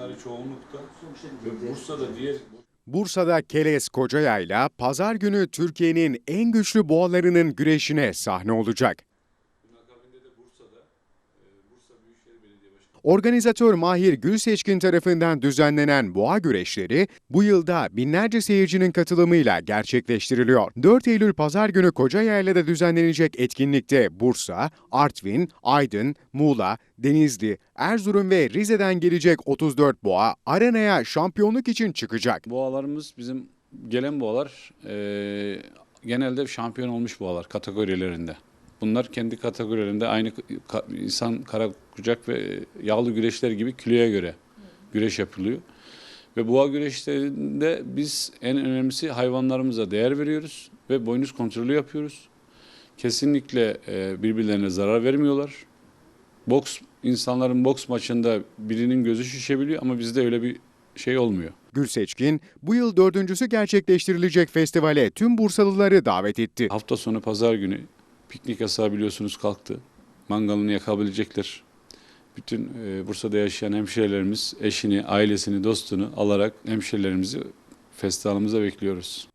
Bunları çoğunlukta ve Bursa'da diğer Bursa'da Keles Kocayayla pazar günü Türkiye'nin en güçlü boğalarının güreşine sahne olacak. Organizatör Mahir Gülseçkin tarafından düzenlenen boğa güreşleri bu yılda binlerce seyircinin katılımıyla gerçekleştiriliyor. 4 Eylül pazar günü Kocayayla'da düzenlenecek etkinlikte Bursa, Artvin, Aydın, Muğla, Denizli, Erzurum ve Rize'den gelecek 34 boğa arenaya şampiyonluk için çıkacak. Boğalarımız bizim gelen boğalar eee, genelde şampiyon olmuş boğalar kategorilerinde. Bunlar kendi kategorilerinde aynı insan kara kucak ve yağlı güreşler gibi kiloya göre güreş yapılıyor. Ve boğa güreşlerinde biz en önemlisi hayvanlarımıza değer veriyoruz ve boynuz kontrolü yapıyoruz. Kesinlikle eee, birbirlerine zarar vermiyorlar. Boks insanların boks maçında birinin gözü şişebiliyor ama bizde öyle bir şey olmuyor. Gülseçkin bu yıl dördüncüsü gerçekleştirilecek festivale tüm Bursalıları davet etti. Hafta sonu pazar günü piknik yasağı biliyorsunuz kalktı. Mangalını yakabilecekler. Bütün e, Bursa'da yaşayan hemşehrilerimiz eşini, ailesini, dostunu alarak hemşehrilerimizi festivalimize bekliyoruz.